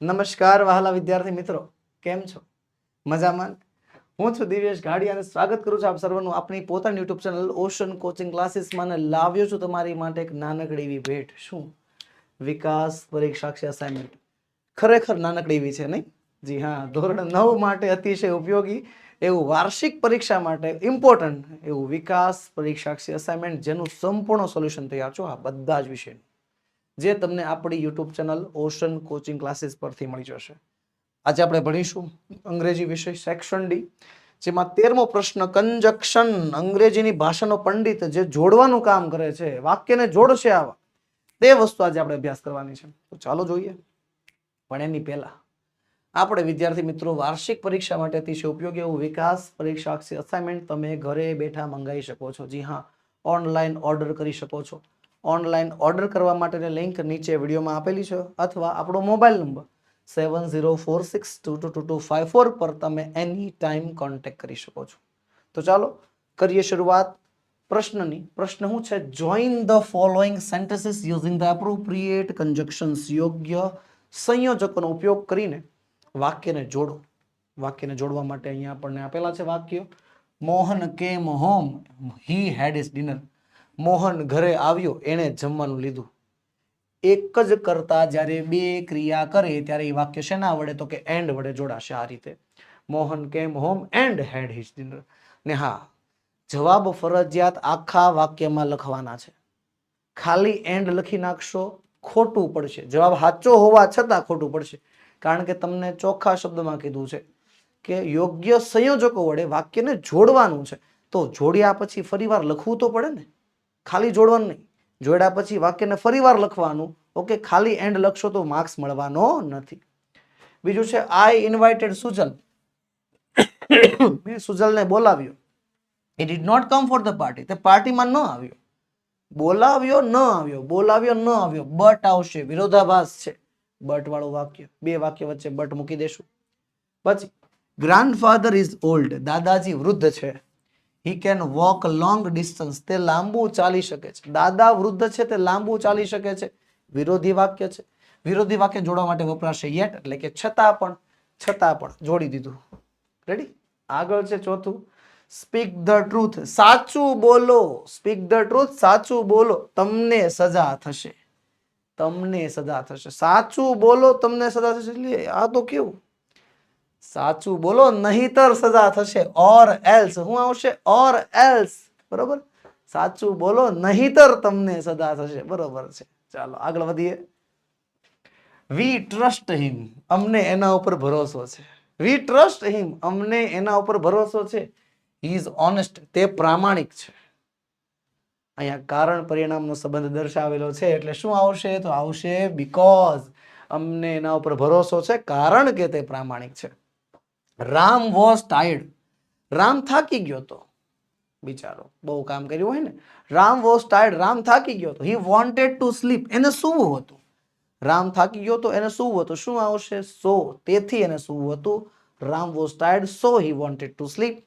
નમસ્કાર વહાલા વિદ્યાર્થી મિત્રો. કેમ છો? મજામાં? હું છું દિવ્યેશ ગાડી અને સ્વાગત કરું છું આપ સર્વનું. આપણી પોતાની યુટ્યુબ ચેનલ ઓશન કોચિંગ ક્લાસીસમાં લાવ્યો છું તમારી માટે એક નાનકડી એવી ભેટ. શું? વિકાસ પરીક્ષાક્ષી અસાઇનમેન્ટ ખરેખર નાનકડી એવી છે, નહીં? જી હા, ધોરણ નવ માટે અતિશય ઉપયોગી એવું વાર્ષિક પરીક્ષા માટે ઇમ્પોર્ટન્ટ એવું વિકાસ પરીક્ષાક્ષી અસાઇનમેન્ટ જેનું સંપૂર્ણ સોલ્યુશન તૈયાર છો આ બધા જ વિષયનું. જે તમને આપણી YouTube channel ocean coaching classes પરથી મળી જશે. આજે આપણે ભણીશું અંગ્રેજી વિષય સેક્શન ડી જેમાં તેરમો પ્રશ્ન કંજક્શન અંગ્રેજીની ભાષાનો પંડિત જે જોડવાનું કામ કરે છે, વાક્યને જોડશે આવા, તે વસ્તુ આજે આપણે અભ્યાસ કરવાની છે. તો ચાલો જોઈએ. પણ એની પહેલા, આપણે વિદ્યાર્થી મિત્રો વાર્ષિક પરીક્ષા માટે અતિશય ઉપયોગી એવું વિકાસ પરીક્ષા અસાઇનમેન્ટ તમે ઘરે બેઠા મંગાવી શકો છો. જી હા ઓનલાઈન ઓર્ડર કરી શકો છો. ઓનલાઈન ઓર્ડર કરવા માટેની લિંક નીચે વિડીયોમાં આપેલી છે અથવા આપણો mobile number seven zero four six two two two two five four પર તમે એની ટાઈમ કોન્ટેક્ટ કરી શકો છો. તો ચાલો કરીએ શરૂઆત. પ્રશ્નની, પ્રશ્ન શું છે? Join the following sentences using the appropriate conjunctions યોગ્ય સંયોજકોનો ઉપયોગ કરીને વાક્યને જોડો. વાક્યને જોડવા માટે અહીંયા આપણને આપેલા છે વાક્ય. Mohan came home he had his dinner Mohan ઘરે આવ્યો, એણે જમવાનું લીધું. એક જ કરતા જ્યારે બે ક્રિયા કરે ત્યારે એ વાક્ય શેના વડે? તો કે એન્ડ વડે જોડાશે આ રીતે. Mohan came home and had his dinner ને હા, જવાબ ફરજિયાત આખા વાક્યમાં લખવાના છે. ખાલી એન્ડ લખી નાખશો, ખોટું પડશે. જવાબ સાચો હોવા છતાં ખોટું પડશે. કારણ કે તમને ચોખ્ખા શબ્દમાં કીધું છે કે યોગ્ય સંયોજકો વડે વાક્યને જોડવાનું છે. તો જોડ્યા પછી ફરીવાર લખવું તો પડે ને? ખાલી જોડવાનું નહીં. જોડ્યા પછી વાક્યને ફરીવાર લખવાનું. ઓકે, ખાલી એન્ડ લખશો તો માર્ક્સ મળવાનો નથી. બીજું છે આઈ ઇન્વાઇટેડ સુજલ મેં સુજલને બોલાવ્યો. He did not come for the party તે પાર્ટીમાં ન આવ્યો. બોલાવ્યો, ન આવ્યો. બોલાવ્યો, ન આવ્યો. બટ આવશે. વિરોધાભાસ છે. બટ વાળું વાક્ય. બે વાક્ય વચ્ચે બટ મૂકી દેશું. પછી ગ્રાન્ડફાધર ઇઝ ઓલ્ડ દાદાજી વૃદ્ધ છે. He can walk long distance તે લાંબુ ચાલી શકે છે. દાદા વૃદ્ધ છે, તે લાંબુ ચાલી શકે છે. વિરોધી વાક્ય છે. વિરોધી વાક્ય જોડવા માટે વપરાશે યેટ એટલે કે છતાં પણ છતાં પણ. જોડી દીધું. રેડી આગળ છે ચોથું. સ્પીક ધ ટ્રુથ સાચું બોલો. સ્પીક ધ ટ્રુથ સાચું બોલો. તમને સજા થશે. તમને સજા થશે. સાચું બોલો, તમને સજા થશે. એટલે આ તો કેવું? સાચું બોલો, નહીતર સજા થશે. ઓર એલ્સ શું આવશે? ઓર એલ્સ બરોબર? સાચું બોલો, નહીતર તમને સજા થશે. બરોબર છે. ચાલો, આગળ વધીએ. વી ટ્રસ્ટ હિમ અમને એના ઉપર ભરોસો છે. વી ટ્રસ્ટ હિમ અમને એના ઉપર ભરોસો છે. ઇઝ ઓનેસ્ટ તે પ્રામાણિક છે. અહીંયા કારણ પરિણામનો સંબંધ દર્શાવેલો છે. એટલે શું આવશે? તો આવશે બીકોઝ અમને એના ઉપર ભરોસો છે. કારણ કે તે પ્રામાણિક છે. Ram was tired. રામ થાકી ગયો તો, બિચારો. બહુ કામ કર્યું હોય ને. રામ વોઝ ટાયર્ડ, રામ થાકી ગયો તો. હી વોન્ટેડ ટુ સ્લીપ એને સૂવું હતું. રામ થાકી ગયો તો એને સૂવું હતું. શું આવશે? સો. તેથી એને સૂવું હતું. Ram was tired, so he wanted to sleep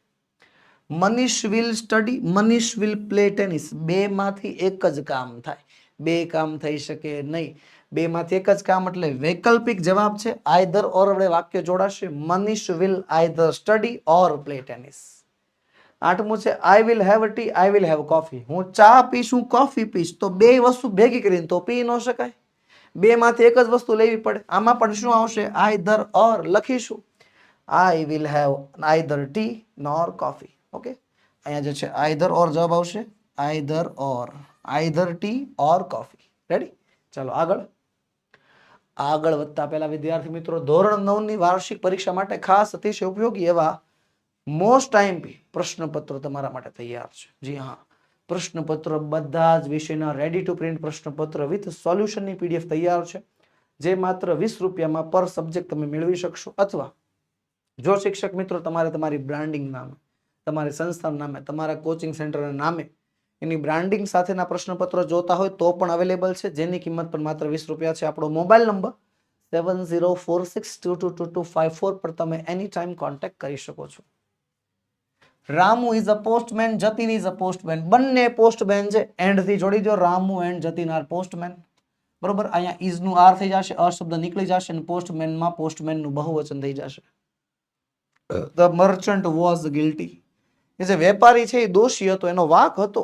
Manish will study Manish will play tennis બે માંથી એક જ કામ થાય. બે કામ થઈ શકે નહીં. બેમાંથી એક જ કામ એટલે વૈકલ્પિક જવાબ છે આઈધર ઓર વડે વાક્ય જોડાશે. Manish will either study or play tennis આઠમું છે I will have tea I will have coffee હું ચા પીશ, હું કોફી પીશ, તો બે વસ્તુ ભેગી કરીને તો પી ન શકાય. બે માંથી એક જ વસ્તુ લેવી પડે. આમાં પણ શું આવશે? આઈધર ઓર લખીશું. I will have either tea nor coffee okay? અહીંયા જે છે આઈધર ઓર જવાબ આવશે. Either or either tea or coffee ready ચાલો આગળ. આગળ વધતા પહેલા વિદ્યાર્થી મિત્રો, ધોરણ નવની વાર્ષિક પરીક્ષા માટે ખાસ અતિશય ઉપયોગી એવા મોસ્ટ ટાઈમપી પ્રશ્નપત્રો તમારા માટે તૈયાર છે. જી હા. પ્રશ્નપત્ર બધા જ વિષયના રેડી ટુ પ્રિન્ટ પ્રશ્નપત્ર વિથ સોલ્યુશનની પીડીએફ તૈયાર છે. જે માત્ર વીસ રૂપિયામાં પર સબ્જેક્ટ તમે મેળવી શકશો. અથવા જો શિક્ષક મિત્રો, તમારે તમારી બ્રાન્ડિંગ નામે, તમારી સંસ્થાના નામે, તમારા કોચિંગ સેન્ટરના નામે એની બ્રાન્ડિંગ સાથેના પ્રશ્નપત્રો જોતા હોય તો પણ અવેલેબલ છે. જેની કિંમત પણ માત્ર વીસ રૂપિયા છે. આપણો mobile number seven zero four six two two two two five four પર તમે એની ટાઈમ કોન્ટેક્ટ કરી શકો છો. Ramu is a postman Jatin is a postman બંને પોસ્ટમેન છે. એન્ડથી જોડી દો. Ramu and Jatin are postman બરોબર? અહીંયા ઇઝનું આર થઈ જશે અ શબ્દ નીકળી જશે અને પોસ્ટમેનમાં પોસ્ટમેનનું બહુવચન થઈ જશે. ધ મર્ચન્ટ વોઝ ગિલ્ટી એ જે વેપારી છે એ દોષી હતો. એનો વાક હતો.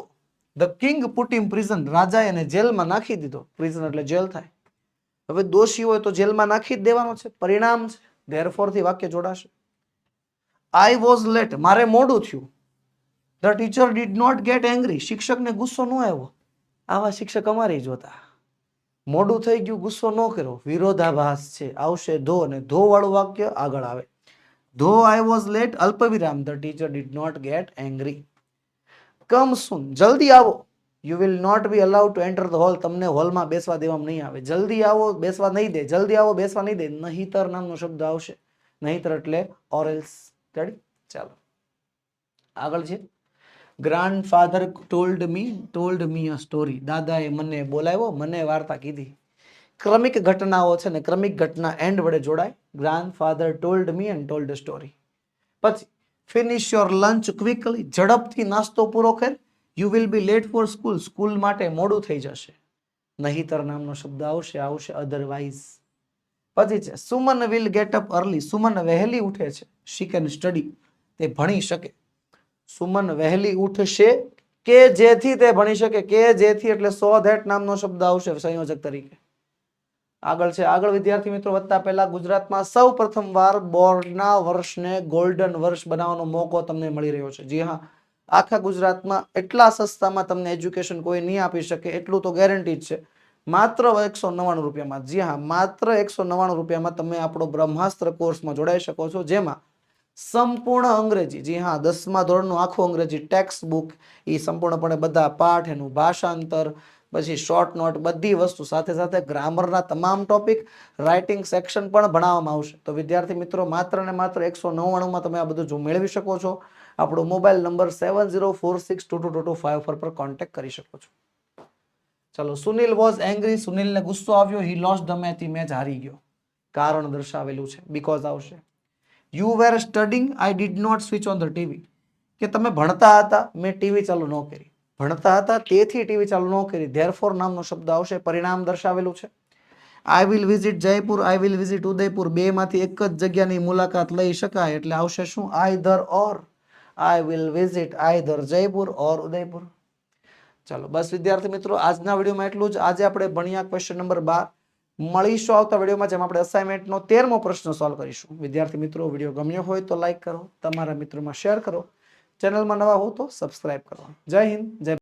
The king put in prison રાજાએ એને જેલમાં નાખી દીધો. પ્રિઝન એટલે જેલ થાય. હવે દોષી હોય તો જેલમાં નાખી જ દેવાનો છે, પરિણામ છે. ધેરફોરથી વાક્ય જોડાશે. આઈ વોઝ લેટ મારે મોડું થયું. The teacher did not get angry શિક્ષકને ગુસ્સો ન આવ્યો. આવા શિક્ષક અમારે જોતા મોડું થઈ ગયું, ગુસ્સો ન કર્યો. વિરોધાભાસ છે. આવશે ધો અને ધો વાળું વાક્ય આગળ આવે. ધો આઈ વોઝ લેટ અલ્પવિરામ. The teacher did not get angry come soon, જલ્દી આવો. You will not be allowed to enter the hall તમને હોલમાં બેસવા દેવામાં નહીં આવે. જલ્દી આવો, બેસવા નહીં દે. જલ્દી આવો, બેસવા નહીં દે. નહીતર નામનો શબ્દ આવશે. નહીતર એટલે ઓરેલ્સ રેડી ચાલો. આગળ છે. Grandfather told me told me a story દાદાએ મને બોલાવ્યો, મને વાર્તા કીધી. ક્રમિક ઘટનાઓ છે ને ક્રમિક ઘટના એન્ડ વડે જોડાય. Grandfather told me and told story પછી ફિનિશ યોર લંચ ક્વિકલી ઝડપથી નાસ્તો પૂરો કર. You will be late for school school માટે મોડું થઈ જશે. નહીતર નામનો શબ્દ આવશે આવશે અધરવાઇઝ પછી છે, Suman will get up early Suman વહેલી ઉઠે છે. શી કેન સ્ટડી તે ભણી શકે. સુમન વહેલી ઉઠશે કે જેથી તે ભણી શકે? કે જેથી એટલે સો ધેટ નામનો શબ્દ આવશે સંયોજક તરીકે. આગળ છે. આગળ વિદ્યાર્થી મિત્રો વધતા પહેલા ગુજરાતમાં સૌ પ્રથમવાર બોર્ડના વર્ષને ગોલ્ડન વર્ષ બનાવવાનો મોકો તમને મળી રહ્યો છે. જી હા, આખા ગુજરાતમાં એટલા સસ્તામાં તમને એજ્યુકેશન કોઈ નહીં આપી શકે એટલું તો ગેરંટી જ છે. માત્ર એકસો નવ્વાણું રૂપિયામાં. જી હા, માત્ર એકસો નવ્વાણું રૂપિયામાં તમે આપણો બ્રહ્માસ્ત્ર કોર્સમાં જોડાઈ શકો છો. જેમાં સંપૂર્ણ અંગ્રેજી, જી હા, દસમા ધોરણનું આખું અંગ્રેજી ટેક્સ્ટ બુક એ સંપૂર્ણપણે બધા પાઠ એનું ભાષાંતર પછી શોર્ટ નોટ બધી વસ્તુ સાથે સાથે ગ્રામરના તમામ ટોપિક રાઇટિંગ સેક્શન પણ ભણાવવામાં આવશે. તો વિદ્યાર્થી મિત્રો, માત્ર ને માત્ર એકસો નવ્વાણુંમાં તમે આ બધું જો મેળવી શકો છો. આપણો mobile number seven zero four six two two two two five પર કોન્ટેક્ટ કરી શકો છો. ચલો, સુનિલ વોઝ એંગ્રી સુનિલને ગુસ્સો આવ્યો. હી લોસ ધ મેચ ઈ મેચ હારી ગયો. કારણ દર્શાવેલું છે. બીકોઝ આવશે. You were studying I did not switch on the TV કે તમે ભણતા હતા. મેં ટીવી ચાલુ ન કરી. ભણતા હતા તેથી ટીવી ચાલુ ન કરી. ધેરફોર નામનો શબ્દ આવશે, પરિણામ દર્શાવેલું છે. I will visit Jaipur I will visit Udaipur. બે માંથી એક જ જગ્યાની મુલાકાત લઈ શકાય એટલે આવશે શું? Either or I will visit either Jaipur or Udaipur. ચાલો, બસ વિદ્યાર્થી મિત્રો, આજના વિડીયોમાં એટલું જ. આજે આપણે ભણ્યા ક્વેશ્ચન નંબર બાર મળીશું આવતા વિડીયોમાં, જેમ આપણે અસાઇનમેન્ટનો તેરમો પ્રશ્ન સોલ્વ કરીશું. વિદ્યાર્થી મિત્રો, વીડિયો ગમ્યો હોય તો લાઇક કરો. તમારા મિત્રોમાં શેર કરો. ચેનલમાં નવા હો તો સબસ્ક્રાઇબ કરો. જય હિન્દ જય